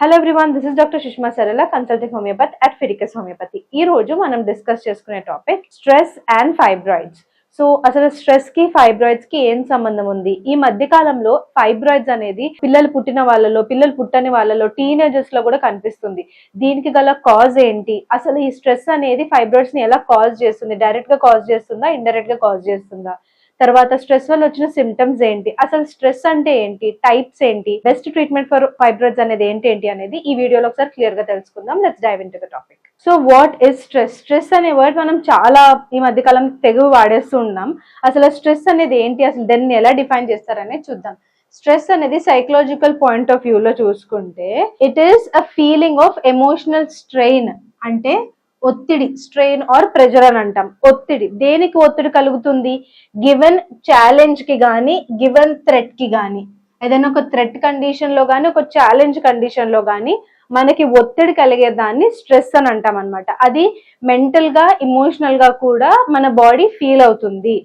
Hello everyone this is doctor Sushma Sarala consulting homeopathy at Fidicus homeopathy ఈ రోజు మనం discuss చేసుకునే topic stress and fibroids so అసలు స్ట్రెస్కి ఫైబ్రాయిడ్స్కి ఏం సంబంధం ఉంది? ఈ మధ్య కాలంలో ఫైబ్రాయిడ్స్ అనేది పిల్లలు పుట్టిన వాళ్ళలో పిల్లలు పుట్టని వాళ్ళలో టీనేజర్స్లో కూడా కనిపిస్తుంది. దీనికి గల కాజ్ ఏంటి? అసలు ఈ స్ట్రెస్ అనేది ఫైబ్రాయిడ్స్ని ఎలా కాజ్ చేస్తుంది? డైరెక్ట్గా కాజ్ చేస్తుందా? ఇండైరెక్ట్గా కాజ్ చేస్తుందా? తర్వాత స్ట్రెస్ వల్ల వచ్చిన సిమ్టమ్స్ ఏంటి? అసలు స్ట్రెస్ అంటే ఏంటి? టైప్స్ ఏంటి? బెస్ట్ ట్రీట్మెంట్ ఫర్ ఫైబ్రాయిడ్స్ అనేది ఏంటి ఏంటి అనేది ఈ వీడియోలో ఒకసారి క్లియర్గా తెలుసుకుందాం. Let's dive into the topic so what is stress stress అనే వర్డ్ మనం చాలా ఈ మధ్య కాలం వాడేస్తూ ఉన్నాం. అసలు స్ట్రెస్ అనేది ఏంటి? అసలు దాన్ని ఎలా డిఫైన్ చేస్తారనేది చూద్దాం. స్ట్రెస్ అనేది సైకలాజికల్ పాయింట్ ఆఫ్ వ్యూలో చూసుకుంటే it is a feeling of emotional strain అంటే ఒత్తిడి స్ట్రెయిన్ ఆర్ ప్రెజర్ అని అంటాం. ఒత్తిడి. దేనికి ఒత్తిడి కలుగుతుంది? గివెన్ ఛాలెంజ్కి గానీ గివెన్ థ్రెట్కి గానీ. ఏదైనా ఒక థ్రెట్ కండిషన్లో కానీ ఒక ఛాలెంజ్ కండిషన్లో కానీ మనకి ఒత్తిడి కలిగే దాన్ని స్ట్రెస్ అని అంటాం అనమాట అది మెంటల్గా ఇమోషనల్గా కూడా మన బాడీ ఫీల్ అవుతుంది.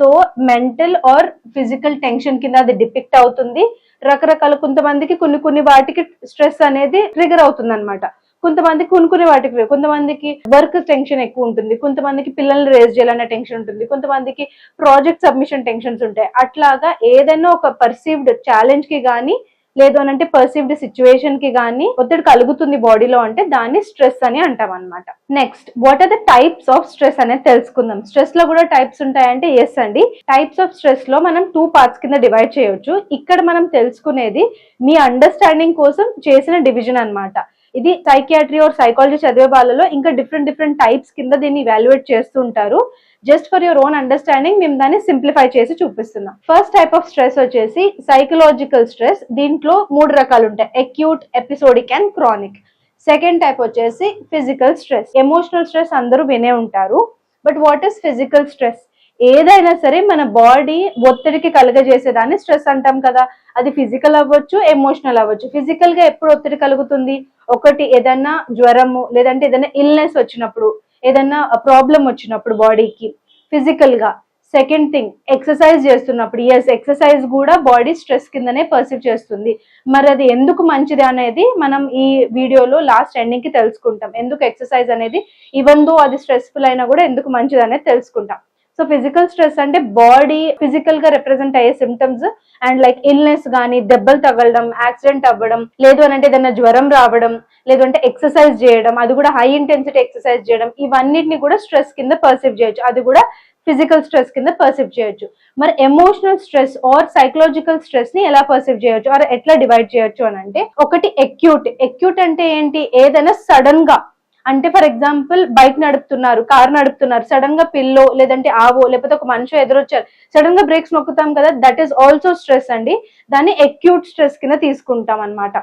So mental or physical tension కింద అది డిపిక్ట్ అవుతుంది. రకరకాల కొంతమందికి కొన్ని కొన్ని వాటికి స్ట్రెస్ అనేది ట్రిగర్ అవుతుంది అనమాట కొంతమందికి కొనుక్కునే వాటికి కొంతమందికి వర్క్ టెన్షన్ ఎక్కువ ఉంటుంది. కొంతమందికి పిల్లల్ని రేజ్ చేయాలనే టెన్షన్ ఉంటుంది. కొంతమందికి ప్రాజెక్ట్ సబ్మిషన్ టెన్షన్స్ ఉంటాయి. అట్లాగా ఏదైనా ఒక పర్సీవ్డ్ ఛాలెంజ్కి కానీ లేదు అని అంటే పర్సీవ్డ్ సిచ్యువేషన్కి కానీ ఒత్తిడి కలుగుతుంది బాడీలో అంటే దాన్ని స్ట్రెస్ అని అంటాం అనమాట next what are the types of stress అనేది తెలుసుకుందాం. స్ట్రెస్లో కూడా టైప్స్ ఉంటాయంటే ఎస్ అండి. టైప్స్ ఆఫ్ స్ట్రెస్లో మనం టూ పార్ట్స్ కింద డివైడ్ చేయొచ్చు. ఇక్కడ మనం తెలుసుకునేది మీ అండర్స్టాండింగ్ కోసం చేసిన డివిజన్ అన్నమాట. ఇది సైకియాట్రీ ఆర్ సైకాలజీ చదివే వాళ్ళలో ఇంకా డిఫరెంట్ డిఫరెంట్ టైప్స్ కింద దీన్ని ఇవాల్యుయేట్ చేస్తుంటారు. Just for your own understanding మేము దాన్ని సింప్లిఫై చేసి చూపిస్తున్నాం. ఫస్ట్ టైప్ ఆఫ్ స్ట్రెస్ వచ్చేసి సైకలాజికల్ స్ట్రెస్ దీంట్లో మూడు రకాలు ఉంటాయి. Acute episodic and chronic second type వచ్చేసి ఫిజికల్ స్ట్రెస్ ఎమోషనల్ స్ట్రెస్ అందరూ వినే ఉంటారు. But what is physical stress ఏదైనా సరే మన బాడీ ఒత్తిడికి కలుగజేసేదాన్ని స్ట్రెస్ అంటాం కదా. అది ఫిజికల్ అవ్వచ్చు ఎమోషనల్ అవ్వచ్చు. ఫిజికల్గా ఎప్పుడు ఒత్తిడి కలుగుతుంది? ఒకటి ఏదైనా జ్వరము లేదంటే ఏదైనా ఇల్నెస్ వచ్చినప్పుడు ఏదైనా ప్రాబ్లం వచ్చినప్పుడు బాడీకి ఫిజికల్గా. సెకండ్ థింగ్ ఎక్సర్సైజ్ చేస్తున్నప్పుడు. ఎస్ ఎక్సర్సైజ్ కూడా బాడీ స్ట్రెస్ కిందనే పర్సీవ్ చేస్తుంది. మరి అది ఎందుకు మంచిది అనేది మనం ఈ వీడియోలో లాస్ట్ ఎండింగ్కి తెలుసుకుంటాం. ఎందుకు ఎక్సర్సైజ్ అనేది ఈవెన్ దో అది స్ట్రెస్ఫుల్ అయినా కూడా ఎందుకు మంచిది అనేది తెలుసుకుంటాం. సో ఫిజికల్ స్ట్రెస్ అంటే బాడీ ఫిజికల్గా రిప్రజెంట్ అయ్యే సిమ్టమ్స్ అండ్ లైక్ ఇల్నెస్ గానీ దెబ్బలు తగలడం యాక్సిడెంట్ అవ్వడం లేదు అని అంటే ఏదైనా జ్వరం రావడం లేదంటే ఎక్సర్సైజ్ చేయడం అది కూడా హై ఇంటెన్సిటీ ఎక్సర్సైజ్ చేయడం ఇవన్నిటిని కూడా స్ట్రెస్ కింద పర్సీవ్ చేయొచ్చు. అది కూడా ఫిజికల్ స్ట్రెస్ కింద పర్సీవ్ చేయొచ్చు. మరి ఎమోషనల్ స్ట్రెస్ ఆర్ సైకలాజికల్ స్ట్రెస్ని ఎలా పర్సీవ్ చేయొచ్చు? ఆర్ ఎట్లా డివైడ్ చేయొచ్చు అని అంటే ఒకటి ఎక్యూట్ ఎక్యూట్ అంటే ఏంటి? ఏదైనా సడన్గా అంటే ఫర్ ఎగ్జాంపుల్ బైక్ నడుపుతున్నారు కార్ నడుపుతున్నారు సడన్గా పిల్లో లేదంటే ఆవో లేకపోతే ఒక మనిషి ఎదురొచ్చారు సడన్గా బ్రేక్స్ నొక్కుతాం కదా దట్ ఈస్ ఆల్సో స్ట్రెస్ అండి. దాన్ని ఎక్యూట్ స్ట్రెస్ కింద తీసుకుంటాం అన్నమాట.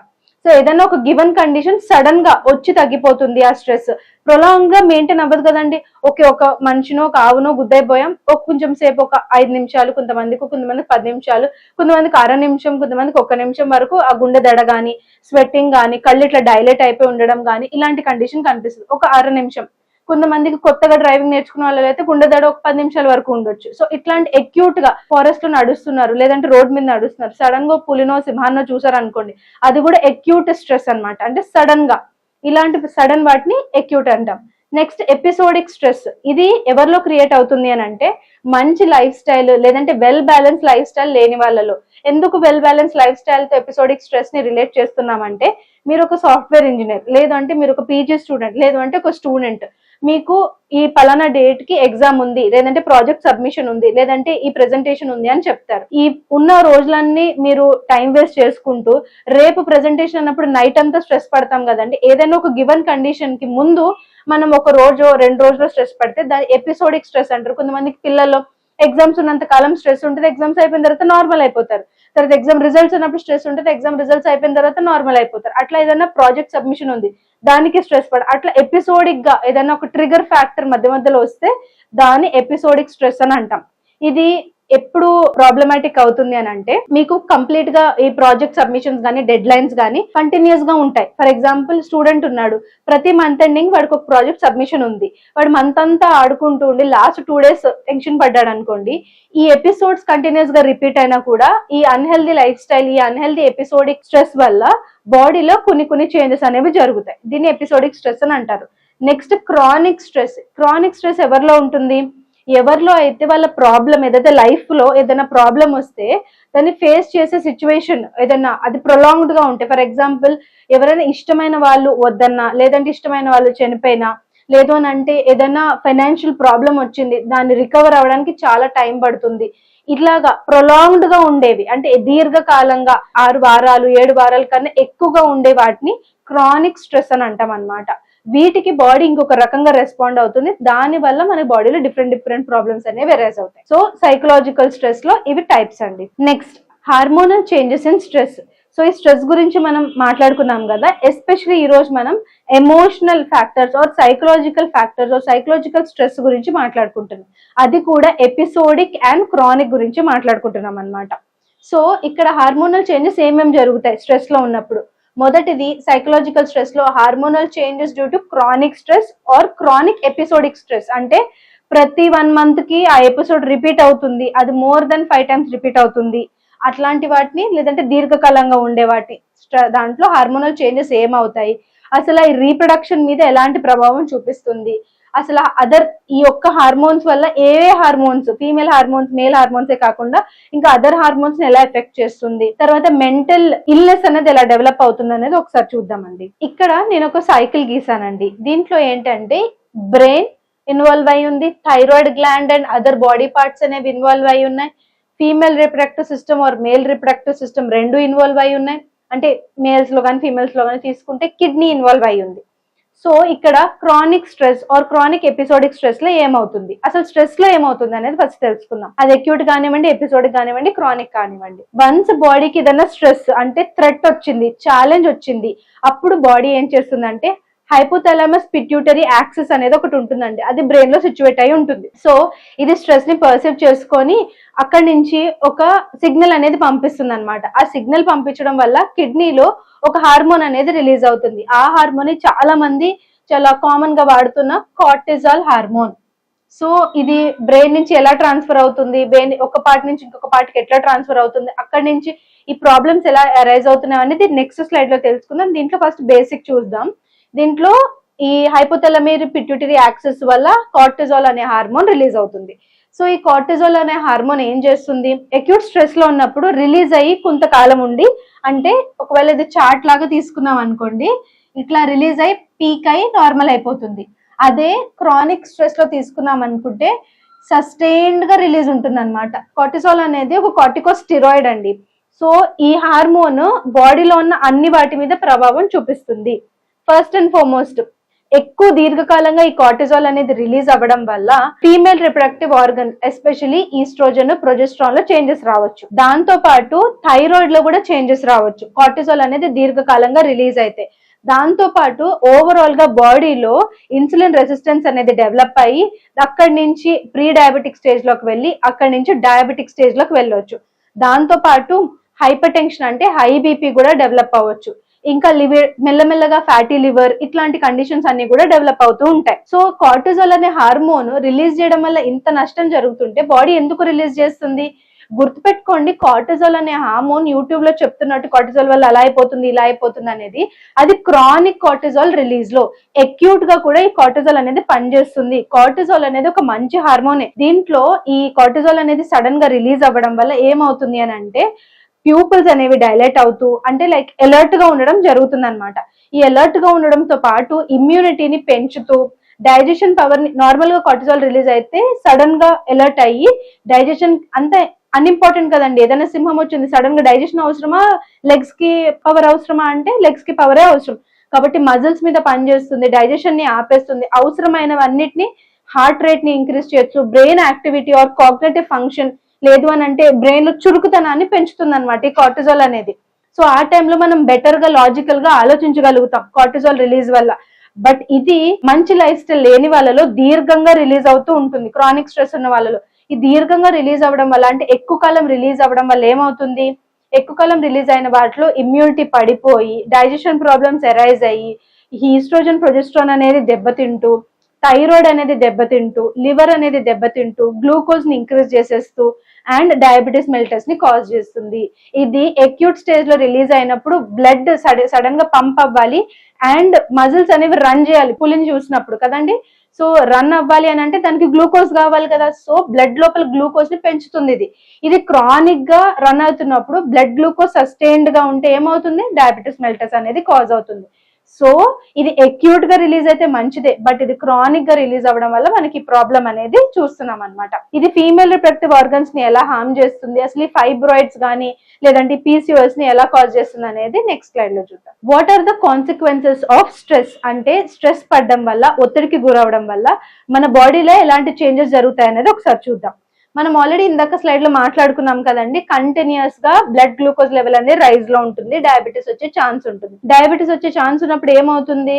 సో ఏదైనా ఒక గివెన్ కండిషన్ సడన్గా వచ్చి తగ్గిపోతుంది ఆ స్ట్రెస్ ప్రొలాంగ్గా మెయింటైన్ అవ్వదు కదండి. ఓకే ఒక మనిషినో ఒక ఆవునో గుద్దైపోయాం. ఒక కొంచెం సేపు ఒక ఐదు నిమిషాలు కొంతమందికి కొంతమందికి పది నిమిషాలు కొంతమందికి అర నిమిషం కొంతమందికి ఒక నిమిషం వరకు ఆ గుండె దడ గాని స్వెట్టింగ్ గాని కళ్ళు ఇట్లా డైలెట్ అయిపోయి ఉండడం గాని ఇలాంటి కండిషన్ కనిపిస్తుంది. ఒక అర నిమిషం. కొంతమందికి కొత్తగా డ్రైవింగ్ నేర్చుకున్న వాళ్ళు అయితే గుండె ఒక పది నిమిషాల వరకు ఉండొచ్చు. సో ఇట్లాంటి ఎక్యూట్గా ఫారెస్ట్లో నడుస్తున్నారు లేదంటే రోడ్ మీద నడుస్తున్నారు సడన్గా పులినో సింహాన్నో చూసారు అనుకోండి అది కూడా ఎక్యూట్ స్ట్రెస్ అన్నమాట. అంటే సడన్గా. ఇలాంటి సడన్ వాటిని ఎక్యూట్ అంటాం. నెక్స్ట్ ఎపిసోడిక్ స్ట్రెస్ ఇది ఎవరిలో క్రియేట్ అవుతుంది అని అంటే మంచి లైఫ్ స్టైల్ లేదంటే వెల్ బ్యాలెన్స్ లైఫ్ స్టైల్ లేని వాళ్ళలో. ఎందుకు వెల్ బ్యాలెన్స్ లైఫ్ స్టైల్తో ఎపిసోడిక్ స్ట్రెస్ని రిలేట్ చేస్తున్నామంటే మీరు ఒక సాఫ్ట్వేర్ ఇంజనీర్ లేదు అంటే మీరు ఒక పీజీ స్టూడెంట్ లేదు అంటే ఒక స్టూడెంట్ మీకు ఈ పలానా డేట్కి ఎగ్జామ్ ఉంది లేదంటే ప్రాజెక్ట్ సబ్మిషన్ ఉంది లేదంటే ఈ ప్రెజెంటేషన్ ఉంది అని చెప్తారు. ఈ ఉన్న రోజులన్నీ మీరు టైం వేస్ట్ చేసుకుంటూ రేపు ప్రెజెంటేషన్ అన్నప్పుడు నైట్ అంతా స్ట్రెస్ పడతాం కదండి. ఏదైనా ఒక గివెన్ కండిషన్కి ముందు మనం ఒక రోజు రెండు రోజులు స్ట్రెస్ పడితే దాని ఎపిసోడిక్ స్ట్రెస్ అంటారు. కొంతమందికి పిల్లల్లో ఎగ్జామ్స్ ఉన్నంత కాలం స్ట్రెస్ ఉంటుంది ఎగ్జామ్స్ అయిపోయిన తర్వాత నార్మల్ అయిపోతారు. తర్వాత ఎగ్జామ్ రిజల్ట్స్ ఉన్నప్పుడు స్ట్రెస్ ఉంటుంది ఎగ్జామ్ రిజల్ట్స్ అయిపోయిన తర్వాత నార్మల్ అయిపోతారు. అట్లా ఏదైనా ప్రాజెక్ట్ సబ్మిషన్ ఉంది దానికి స్ట్రెస్ పడ అట్లా ఎపిసోడిక్గా ఏదైనా ఒక ట్రిగర్ ఫ్యాక్టర్ మధ్య మధ్యలో వస్తే దాని ఎపిసోడిక్ స్ట్రెస్ అని అంటాం. ఇది ఎప్పుడు ప్రాబ్లమాటిక్ అవుతుంది అని అంటే మీకు కంప్లీట్గా ఈ ప్రాజెక్ట్ సబ్మిషన్స్ కానీ డెడ్ లైన్స్ కానీ కంటిన్యూస్గా ఉంటాయి. ఫర్ ఎగ్జాంపుల్ స్టూడెంట్ ఉన్నాడు. ప్రతి మంత్ ఎండింగ్ వాడికి ఒక ప్రాజెక్ట్ సబ్మిషన్ ఉంది. వాడు మంత్ అంతా ఆడుకుంటూ ఉండి లాస్ట్ టూ డేస్ టెన్షన్ పడ్డాడు అనుకోండి ఈ ఎపిసోడ్స్ కంటిన్యూస్గా రిపీట్ అయినా కూడా ఈ అన్హెల్దీ లైఫ్ స్టైల్ ఈ అన్హెల్దీ ఎపిసోడిక్ స్ట్రెస్ వల్ల బాడీలో కొన్ని కొన్ని చేంజెస్ అనేవి జరుగుతాయి. దీన్ని ఎపిసోడిక్ స్ట్రెస్ అని అంటారు. Next chronic stress chronic stress ఎవరిలో ఉంటుంది? ఎవరిలో అయితే వాళ్ళ ప్రాబ్లం ఏదైతే లైఫ్లో ఏదైనా ప్రాబ్లం వస్తే దాన్ని ఫేస్ చేసే సిచ్యువేషన్ ఏదైనా అది ప్రొలాంగ్డ్గా ఉంటే ఫర్ ఎగ్జాంపుల్ ఎవరైనా ఇష్టమైన వాళ్ళు వద్దన్నా లేదంటే ఇష్టమైన వాళ్ళు చనిపోయినా లేదు అని అంటే ఏదైనా ఫైనాన్షియల్ ప్రాబ్లం వచ్చింది దాన్ని రికవర్ అవ్వడానికి చాలా టైం పడుతుంది. ఇట్లాగా ప్రొలాంగ్డ్గా ఉండేవి అంటే దీర్ఘకాలంగా ఆరు వారాలు ఏడు వారాల కన్నా ఎక్కువగా ఉండే వాటిని క్రానిక్ స్ట్రెస్ అని అంటాం అనమాట వీటికి బాడీ ఇంకొక రకంగా రెస్పాండ్ అవుతుంది. దాని వల్ల మన బాడీలో డిఫరెంట్ డిఫరెంట్ ప్రాబ్లమ్స్ అనేవి ఎరేజ్ అవుతాయి. సో సైకలాజికల్ స్ట్రెస్లో ఇవి టైప్స్ అండి. Next hormonal changes in stress so ఈ స్ట్రెస్ గురించి మనం మాట్లాడుకున్నాం కదా ఎస్పెషల్లీ ఈ రోజు మనం emotional factors or psychological factors or psychological stress గురించి మాట్లాడుకుంటున్నాం. అది కూడా ఎపిసోడిక్ అండ్ క్రానిక్ గురించి మాట్లాడుకుంటున్నాం అన్నమాట. సో ఇక్కడ హార్మోనల్ చేంజెస్ ఏమేమి జరుగుతాయి స్ట్రెస్లో ఉన్నప్పుడు? మొదటిది psychological స్ట్రెస్లో hormonal changes due to chronic stress or chronic episodic stress అంటే ప్రతి వన్ మంత్కి ఆ ఎపిసోడ్ రిపీట్ అవుతుంది. అది more than five times repeat అవుతుంది. అట్లాంటి వాటిని లేదంటే దీర్ఘకాలంగా ఉండే వాటి దాంట్లో హార్మోనల్ చేంజెస్ ఏమవుతాయి? అసలు ఈ రీప్రొడక్షన్ మీద ఎలాంటి ప్రభావం చూపిస్తుంది? అసలు అదర్ ఈ యొక్క హార్మోన్స్ వల్ల ఏ హార్మోన్స్ ఫీమేల్ హార్మోన్స్ మేల్ హార్మోన్సే కాకుండా ఇంకా అదర్ హార్మోన్స్ ఎలా ఎఫెక్ట్ చేస్తుంది? తర్వాత మెంటల్ ఇల్నెస్ అనేది ఎలా డెవలప్ అవుతుంది అనేది ఒకసారి చూద్దామండి. ఇక్కడ నేను ఒక సైకిల్ గీసానండి. దీంట్లో ఏంటంటే బ్రెయిన్ ఇన్వాల్వ్ అయి ఉంది thyroid gland and other body parts అనేవి ఇన్వాల్వ్ అయి ఉన్నాయి female reproductive system or male reproductive system రెండు ఇన్వాల్వ్ అయి ఉన్నాయి. అంటే మేల్స్లో కానీ ఫీమేల్స్లో కానీ తీసుకుంటే కిడ్నీ ఇన్వాల్వ్ అయి ఉంది. సో ఇక్కడ chronic stress or chronic episodic స్ట్రెస్లో ఏమవుతుంది? అసలు స్ట్రెస్లో ఏమవుతుంది అనేది ఫస్ట్ తెలుసుకుందాం. అది అక్యూట్ కానివ్వండి ఎపిసోడిక్ కానివ్వండి క్రానిక్ కానివ్వండి. వన్స్ బాడీకి ఏదైనా స్ట్రెస్ అంటే థ్రెట్ వచ్చింది ఛాలెంజ్ వచ్చింది అప్పుడు బాడీ ఏం చేస్తుందంటే హైపోథాలమస్ పిట్యూటరీ యాక్సెస్ అనేది ఒకటి ఉంటుందండి. అది బ్రెయిన్లో సిచ్యువేట్ అయి ఉంటుంది. సో ఇది స్ట్రెస్ని పర్సీవ్ చేసుకొని అక్కడి నుంచి ఒక సిగ్నల్ అనేది పంపిస్తుంది అనమాట ఆ సిగ్నల్ పంపించడం వల్ల కిడ్నీలో ఒక హార్మోన్ అనేది రిలీజ్ అవుతుంది. ఆ హార్మోన్ చాలా మంది చాలా కామన్గా వాడుతున్న కార్టిజాల్ హార్మోన్ సో ఇది బ్రెయిన్ నుంచి ఎలా ట్రాన్స్ఫర్ అవుతుంది? బ్రెయిన్ ఒక పార్ట్ నుంచి ఇంకొక పార్ట్కి ఎట్లా ట్రాన్స్ఫర్ అవుతుంది? అక్కడి నుంచి ఈ ప్రాబ్లమ్స్ ఎలా అరైజ్ అవుతున్నాయి అనేది నెక్స్ట్ స్లైడ్లో తెలుసుకుందాం. దీంట్లో ఫస్ట్ బేసిక్ చూద్దాం. దీంట్లో ఈ హైపోథెలమీర్ పిట్యూటరీ యాక్సెస్ వల్ల కార్టిజాల్ అనే హార్మోన్ రిలీజ్ అవుతుంది. సో ఈ కార్టిజాల్ అనే హార్మోన్ ఏం చేస్తుంది? అక్యూట్ స్ట్రెస్లో ఉన్నప్పుడు రిలీజ్ అయ్యి కొంతకాలం ఉండి అంటే ఒకవేళ ఇది చార్ట్ లాగా తీసుకున్నాం అనుకోండి ఇట్లా రిలీజ్ అయ్యి పీక్ అయి నార్మల్ అయిపోతుంది. అదే క్రానిక్ స్ట్రెస్లో తీసుకున్నాం అనుకుంటే సస్టైన్డ్గా రిలీజ్ ఉంటుంది అనమాట కార్టిసాల్ అనేది ఒక కార్టికో స్టిరాయిడ్ అండి. సో ఈ హార్మోన్ బాడీలో ఉన్న అన్ని వాటి మీద ప్రభావం చూపిస్తుంది. ఫస్ట్ అండ్ ఫార్మోస్ట్ ఎక్కువ దీర్ఘకాలంగా ఈ కార్టిజాల్ అనేది రిలీజ్ అవ్వడం వల్ల female reproductive organ especially oestrogen ప్రొజెస్ట్రాన్లో changes రావచ్చు. దాంతో పాటు థైరాయిడ్లో కూడా చేంజెస్ రావచ్చు. కార్టిజాల్ అనేది దీర్ఘకాలంగా రిలీజ్ అయితే. దాంతో పాటు ఓవరాల్గా బాడీలో ఇన్సులిన్ రెసిస్టెన్స్ అనేది డెవలప్ అయ్యి అక్కడి నుంచి ప్రీ డయాబెటిక్ స్టేజ్లోకి వెళ్ళి అక్కడి నుంచి డయాబెటిక్ స్టేజ్లోకి వెళ్ళవచ్చు దాంతో పాటు హైపర్ టెన్షన్ అంటే హై బీపీ కూడా డెవలప్ అవ్వచ్చు. ఇంకా లివర్ మెల్లమెల్లగా ఫ్యాటీ లివర్ ఇట్లాంటి కండిషన్స్ అన్ని కూడా డెవలప్ అవుతూ ఉంటాయి. సో కార్టిజాల్ అనే హార్మోన్ రిలీజ్ చేయడం వల్ల ఇంత నష్టం జరుగుతుంటే బాడీ ఎందుకు రిలీజ్ చేస్తుంది? గుర్తుపెట్టుకోండి కార్టిజోల్ అనే హార్మోన్ యూట్యూబ్లో చెప్తున్నట్టు కార్టిజోల్ వల్ల అలా అయిపోతుంది ఇలా అయిపోతుంది అనేది అది క్రానిక్ కార్టిజాల్ రిలీజ్లో అక్యూట్గా కూడా ఈ కార్టిజోల్ అనేది పనిచేస్తుంది. కార్టిజోల్ అనేది ఒక మంచి హార్మోనే దీంట్లో ఈ కార్టిజాల్ అనేది సడన్గా రిలీజ్ అవ్వడం వల్ల ఏమవుతుంది అని అంటే ప్యూపుల్స్ అనేవి డైలైట్ అవుతూ అంటే లైక్ అలర్ట్గా ఉండడం జరుగుతుంది అనమాట ఈ అలర్ట్గా ఉండడంతో పాటు ఇమ్యూనిటీని పెంచుతూ డైజెషన్ పవర్ని నార్మల్గా కార్టిజాల్ రిలీజ్ అయితే సడన్గా అలర్ట్ అయ్యి డైజెషన్ అంత అన్ఇంపార్టెంట్ కదండి. ఏదైనా సింహం వచ్చింది సడన్గా డైజెషన్ అవసరమా? లెగ్స్కి పవర్ అవసరమా అంటే లెగ్స్కి పవరే అవసరం. కాబట్టి మజిల్స్ మీద పనిచేస్తుంది డైజెషన్ని ఆపేస్తుంది. అవసరమైనవన్నిటిని హార్ట్ రేట్ని ఇంక్రీజ్ చేయొచ్చు brain activity or cognitive function లేదు అని అంటే బ్రెయిన్ చురుకుతనాన్ని పెంచుతుంది అనమాట ఈ కార్టిజాల్ అనేది. సో ఆ టైంలో మనం బెటర్గా లాజికల్గా ఆలోచించగలుగుతాం కార్టిజాల్ రిలీజ్ వల్ల. బట్ ఇది మంచి లైఫ్ స్టైల్ లేని వాళ్ళలో దీర్ఘంగా రిలీజ్ అవుతూ ఉంటుంది. క్రానిక్ స్ట్రెస్ ఉన్న వాళ్ళలో. ఈ దీర్ఘంగా రిలీజ్ అవ్వడం వల్ల అంటే ఎక్కువ కాలం రిలీజ్ అవ్వడం వల్ల ఏమవుతుంది? ఎక్కువ కాలం రిలీజ్ అయిన వాటిలో ఇమ్యూనిటీ పడిపోయి డైజెషన్ ప్రాబ్లమ్స్ ఎరైజ్ అయ్యి ఈస్ట్రోజన్ ప్రొజెస్ట్రాన్ అనేది దెబ్బతింటూ థైరాయిడ్ అనేది దెబ్బతింటూ లివర్ అనేది దెబ్బతింటూ గ్లూకోజ్ని ఇంక్రీజ్ చేసేస్తూ అండ్ డయాబెటీస్ మెల్టస్ని కాజ్ చేస్తుంది. ఇది ఎక్యూట్ స్టేజ్లో రిలీజ్ అయినప్పుడు బ్లడ్ సడన్గా పంప్ అవ్వాలి అండ్ మజిల్స్ అనేవి రన్ చేయాలి. పులిని చూసినప్పుడు కదండి? సో రన్ అవ్వాలి అని అంటే దానికి గ్లూకోజ్ కావాలి కదా. సో బ్లడ్ లోపల గ్లూకోజ్ని పెంచుతుంది ఇది. ఇది క్రానిక్గా రన్ అవుతున్నప్పుడు బ్లడ్ గ్లూకోజ్ సస్టైన్డ్గా ఉంటే ఏమవుతుంది? డయాబెటీస్ మెల్టస్ అనేది కాజ్ అవుతుంది. సో ఇది అక్యూట్గా రిలీజ్ అయితే మంచిదే బట్ ఇది క్రానిక్గా రిలీజ్ అవ్వడం వల్ల మనకి ప్రాబ్లం అనేది చూస్తున్నాం అన్నమాట. ఇది ఫీమేల్ రిప్రొడక్టివ్ ఆర్గన్స్ని ఎలా హార్మ్ చేస్తుంది అసలు ఈ ఫైబ్రాయిడ్స్ కానీ లేదంటే పీసీఓఎస్ని ఎలా కాజ్ చేస్తుంది అనేది నెక్స్ట్ స్లైడ్లో చూద్దాం. What are the consequences of stress అంటే స్ట్రెస్ పడడం వల్ల ఒత్తిడికి గురవడం వల్ల మన బాడీలో ఎలాంటి చేంజెస్ జరుగుతాయి అనేది ఒకసారి చూద్దాం. మనం ఆల్రెడీ ఇందాక స్లైడ్లో మాట్లాడుకున్నాం కదండి కంటిన్యూస్గా బ్లడ్ గ్లూకోజ్ లెవెల్ అనేది రైజ్లో ఉంటుంది డయాబెటీస్ వచ్చే ఛాన్స్ ఉంటుంది. డయాబెటీస్ వచ్చే ఛాన్స్ ఉన్నప్పుడు ఏమవుతుంది?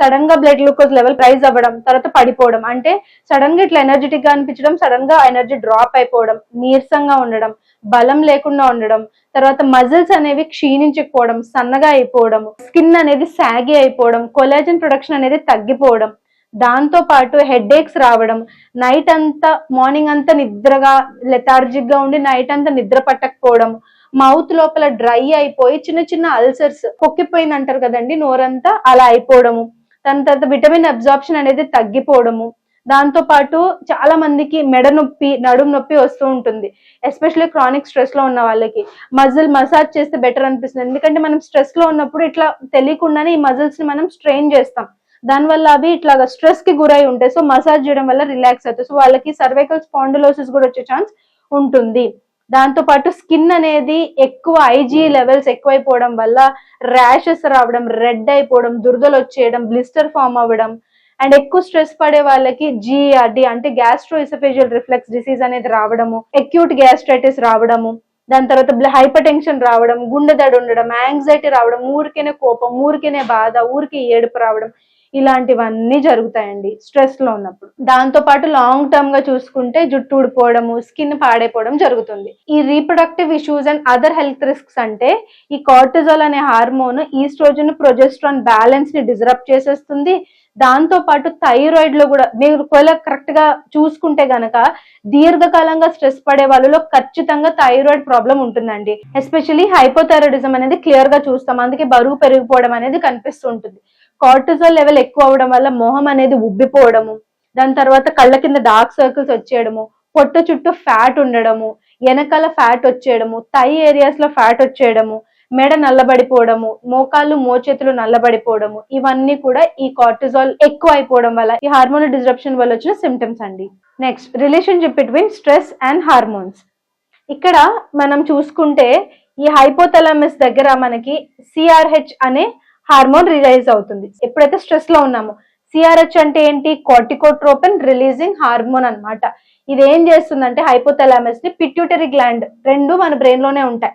సడన్గా బ్లడ్ గ్లూకోజ్ లెవెల్ రైజ్ అవ్వడం తర్వాత పడిపోవడం. అంటే సడన్గా ఇట్లా ఎనర్జెటిక్గా అనిపించడం సడన్గా ఎనర్జీ డ్రాప్ అయిపోవడం నీరసంగా ఉండడం బలం లేకుండా ఉండడం తర్వాత మజిల్స్ అనేవి క్షీణించకపోవడం సన్నగా అయిపోవడం స్కిన్ అనేది సాగి అయిపోవడం కొలాజన్ ప్రొడక్షన్ అనేది తగ్గిపోవడం దాంతో పాటు హెడ్ ఏక్స్ రావడం నైట్ అంతా మార్నింగ్ అంతా నిద్రగా లెథార్జిక్గా ఉండి నైట్ అంతా నిద్ర పట్టకపోవడం మౌత్ లోపల డ్రై అయిపోయి చిన్న చిన్న అల్సర్స్ పొక్కిపోయింది అంటారు కదండి నోరంతా అలా అయిపోవడము. దాని తర్వాత విటమిన్ అబ్జార్ప్షన్ అనేది తగ్గిపోవడము. దాంతో పాటు చాలా మందికి మెడ నొప్పి నడుము నొప్పి వస్తూ ఉంటుంది. ఎస్పెషల్లీ క్రానిక్ స్ట్రెస్లో ఉన్న వాళ్ళకి. మజిల్ మసాజ్ చేస్తే బెటర్ అనిపిస్తుంది. ఎందుకంటే మనం స్ట్రెస్లో ఉన్నప్పుడు ఇట్లా తెలియకుండానే ఈ మజిల్స్ని మనం స్ట్రెయిన్ చేస్తాం. దానివల్ల అవి ఇట్లా స్ట్రెస్కి గురై ఉంటాయి. సో మసాజ్ చేయడం వల్ల రిలాక్స్ అవుతాయి. సో వాళ్ళకి సర్వైకల్ స్పాండలోసిస్ కూడా వచ్చే ఛాన్స్ ఉంటుంది. దాంతో పాటు స్కిన్ అనేది ఎక్కువ ఐజీ లెవెల్స్ ఎక్కువైపోవడం వల్ల ర్యాషెస్ రావడం రెడ్ అయిపోవడం దురదలు వచ్చేయడం బ్లిస్టర్ ఫామ్ అవ్వడం అండ్ ఎక్కువ స్ట్రెస్ పడే వాళ్ళకి జిఆర్డి అంటే గ్యాస్ట్రో ఇసఫేజియల్ రిఫ్లెక్స్ డిసీజ్ అనేది రావడము అక్యూట్ గ్యాస్ట్రైటిస్ రావడము దాని తర్వాత హైపర్ టెన్షన్ రావడం గుండె దడ ఉండడం యాంగ్జైటీ రావడం ఊరికేనే కోపం ఊరికేనే బాధ ఊరికే ఏడుపు రావడం ఇలాంటివన్నీ జరుగుతాయండి స్ట్రెస్లో ఉన్నప్పుడు. దాంతో పాటు లాంగ్ టర్మ్గా చూసుకుంటే జుట్టు ఊడిపోవడము స్కిన్ పాడైపోవడం జరుగుతుంది. ఈ reproductive issues and other health risks అంటే ఈ కార్టిజోల్ అనే హార్మోన్ ఈస్ట్రోజన్ ప్రొజెస్ట్రాన్ బ్యాలెన్స్ని డిజరప్ట్ చేసేస్తుంది. దాంతో పాటు థైరాయిడ్లో కూడా మీరు ఒకవేళ కరెక్ట్గా చూసుకుంటే గనక దీర్ఘకాలంగా స్ట్రెస్ పడే వాళ్ళలో ఖచ్చితంగా థైరాయిడ్ ప్రాబ్లం ఉంటుందండి. ఎస్పెషల్లీ హైపోథైరాయిడిజం అనేది క్లియర్గా చూస్తాం. అందుకే బరువు పెరిగిపోవడం అనేది కనిపిస్తుంటుంది. కార్టిజోల్ లెవెల్ ఎక్కువ అవడం వల్ల మొహం అనేది ఉబ్బిపోవడము దాని తర్వాత కళ్ళ కింద డార్క్ సర్కిల్స్ వచ్చేయడము పొట్ట చుట్టూ ఫ్యాట్ ఉండడము వెనకాల ఫ్యాట్ వచ్చేయడము థై ఏరియాస్లో ఫ్యాట్ వచ్చేయడము మెడ నల్లబడిపోవడము మోకాళ్ళు మోచేతులు నల్లబడిపోవడము ఇవన్నీ కూడా ఈ కార్టిజాల్ ఎక్కువ అయిపోవడం వల్ల ఈ హార్మోన్ డిస్రప్షన్ వల్ల వచ్చిన సిమ్టమ్స్ అండి. Next relationship between stress and hormones ఇక్కడ మనం చూసుకుంటే ఈ హైపోథలామస్ దగ్గర మనకి సిఆర్హెచ్ అనే హార్మోన్ రిలైజ్ అవుతుంది. ఎప్పుడైతే స్ట్రెస్లో ఉన్నామో సిఆర్హెచ్ అంటే ఏంటి? కార్టికోట్రోపెన్ రిలీజింగ్ హార్మోన్ అన్నమాట. ఇది ఏం చేస్తుందంటే హైపోథలామస్ని పిట్యూటరీ గ్లాండ్ రెండు మన బ్రెయిన్లోనే ఉంటాయి.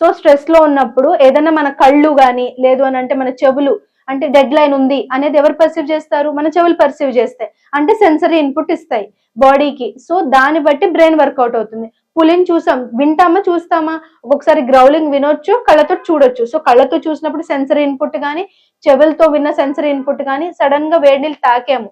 సో స్ట్రెస్లో ఉన్నప్పుడు ఏదైనా మన కళ్ళు గాని లేదు అని అంటే మన చెవులు అంటే డెడ్ లైన్ ఉంది అనేది ఎవరు పర్సీవ్ చేస్తారు? మన చెవులు పర్సీవ్ చేస్తాయి. అంటే సెన్సరీ ఇన్పుట్ ఇస్తాయి బాడీకి సో దాన్ని బట్టి బ్రెయిన్ వర్కౌట్ అవుతుంది. పులిని చూసాం. వింటామా చూస్తామా? ఒక్కొక్కసారి గ్రౌలింగ్ వినొచ్చు కళ్ళతో చూడొచ్చు. సో కళ్ళతో చూసినప్పుడు సెన్సరీ ఇన్పుట్ కానీ చెవులతో విన్న సెన్సరీ ఇన్పుట్ కానీ సడన్గా వేడి నీళ్ళు తాకాము.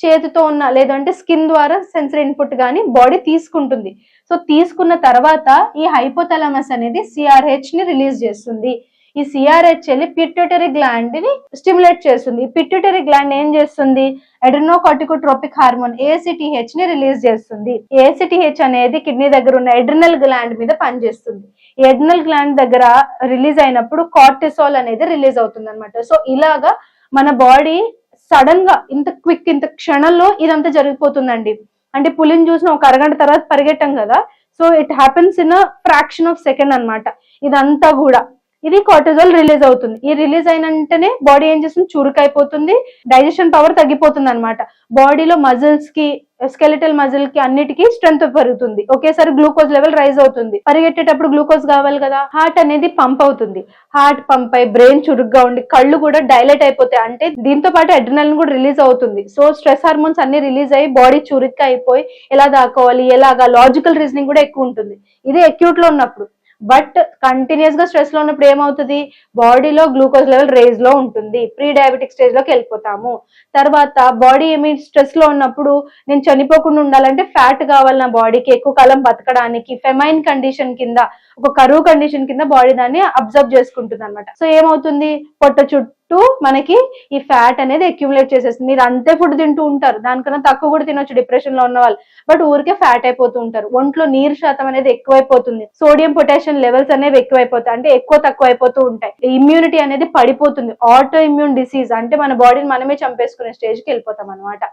చేతితో ఉన్న లేదంటే స్కిన్ ద్వారా సెన్సరీ ఇన్పుట్ కానీ బాడీ తీసుకుంటుంది. సో తీసుకున్న తర్వాత ఈ హైపోథలామస్ అనేది సిఆర్హెచ్ని రిలీజ్ చేస్తుంది. ఈ సిఆర్హెచ్ వెళ్ళి పిట్యూటరీ గ్లాండ్ని స్టిమ్యులేట్ చేస్తుంది. ఈ పిట్యూటరీ గ్లాండ్ ఏం చేస్తుంది? ఎడ్రినోకాటికోట్రోపిక్ హార్మోన్ ఏసిటిహెచ్ని రిలీజ్ చేస్తుంది. ఏసిటిహెచ్ అనేది కిడ్నీ దగ్గర ఉన్న ఎడ్రినల్ గ్లాండ్ మీద పనిచేస్తుంది. ఎడ్రినల్ గ్లాండ్ దగ్గర రిలీజ్ అయినప్పుడు కార్టిసోల్ అనేది రిలీజ్ అవుతుంది అనమాట సో ఇలాగా మన బాడీ సడన్గా ఇంత క్విక్ ఇంత క్షణంలో ఇదంతా జరిగిపోతుందండి. అంటే పులిని చూసిన ఒక అరగంట తర్వాత పరిగెట్టం కదా? So it happens in fraction of second అన్నమాట. ఇదంతా కూడా ఇది కార్టిజాల్ రిలీజ్ అవుతుంది. ఈ రిలీజ్ అయిన వెంటనే బాడీ ఏం చేస్తుంది? చురుకైపోతుంది. డైజెషన్ పవర్ తగ్గిపోతుంది అనమాట బాడీలో మజిల్స్కి స్కెలిటల్ మజిల్కి అన్నిటికీ స్ట్రెంత్ పెరుగుతుంది. ఒకేసారి గ్లూకోజ్ లెవెల్ రైజ్ అవుతుంది. పరిగెట్టేటప్పుడు గ్లూకోజ్ కావాలి కదా? హార్ట్ అనేది పంప్ అవుతుంది. హార్ట్ పంప్ అయి బ్రెయిన్ చురుగ్గా ఉండి కళ్ళు కూడా డైలైట్ అయిపోతాయి. అంటే దీంతో పాటు అడ్రినల్ కూడా రిలీజ్ అవుతుంది. సో స్ట్రెస్ హార్మోన్స్ అన్ని రిలీజ్ అయ్యి బాడీ చురుగ్గా అయిపోయి ఎలా దాకోవాలి ఎలాగా? లాజికల్ రీజనింగ్ కూడా ఎక్కువ ఉంటుంది. ఇది అక్యూట్లో ఉన్నప్పుడు. బట్ కంటిన్యూస్గా స్ట్రెస్లో ఉన్నప్పుడు ఏమవుతుంది? బాడీలో గ్లూకోజ్ లెవెల్ రేజ్లో ఉంటుంది. ప్రీ డయాబెటిక్ స్టేజ్లోకి వెళ్ళిపోతాము. తర్వాత బాడీ ఏమి స్ట్రెస్లో ఉన్నప్పుడు నేను చనిపోకుండా ఉండాలంటే ఫ్యాట్ కావాలి నా బాడీకి ఎక్కువ కాలం బతకడానికి ఫెమైన్ కండిషన్ కింద ఒక కరువు కండిషన్ కింద బాడీ దాన్ని అబ్జర్వ్ చేసుకుంటుంది అనమాట సో ఏమవుతుంది? పొట్ట చుట్టూ మనకి ఈ ఫ్యాట్ అనేది అక్యుములేట్ చేసేస్తుంది. మీరు అంతే ఫుడ్ తింటూ ఉంటారు. దానికన్నా తక్కువ కూడా తినొచ్చు డిప్రెషన్లో ఉన్న వాళ్ళు. బట్ ఊరికే ఫ్యాట్ అయిపోతూ ఉంటారు. ఒంట్లో నీరు శాతం అనేది ఎక్కువైపోతుంది. సోడియం పొటాషియం లెవెల్స్ అనేవి ఎక్కువైపోతాయి. అంటే ఎక్కువ తక్కువ అయిపోతూ ఉంటాయి. ఇమ్యూనిటీ అనేది పడిపోతుంది. ఆటో ఇమ్యూన్ డిసీజ్ అంటే మన బాడీని మనమే చంపేసుకునే స్టేజ్కి వెళ్ళిపోతాం అనమాట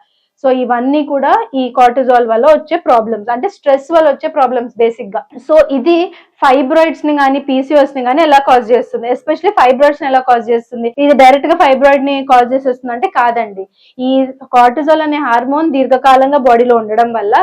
సో ఇవన్నీ కూడా ఈ కార్టిజాల్ వల్ల వచ్చే ప్రాబ్లమ్స్ అంటే స్ట్రెస్ వల్ల వచ్చే ప్రాబ్లమ్స్ బేసిక్గా. సో ఇది ఫైబ్రాయిడ్స్ని కానీ పీసీఓస్ని కానీ ఎలా కాజ్ చేస్తుంది? ఎస్పెషల్లీ ఫైబ్రాయిడ్స్ని ఎలా కాజ్ చేస్తుంది? ఇది డైరెక్ట్గా ఫైబ్రాయిడ్ని కాజ్ చేసేస్తుంది అంటే కాదండి. ఈ కార్టిజాల్ అనే హార్మోన్ దీర్ఘకాలంగా బాడీలో ఉండడం వల్ల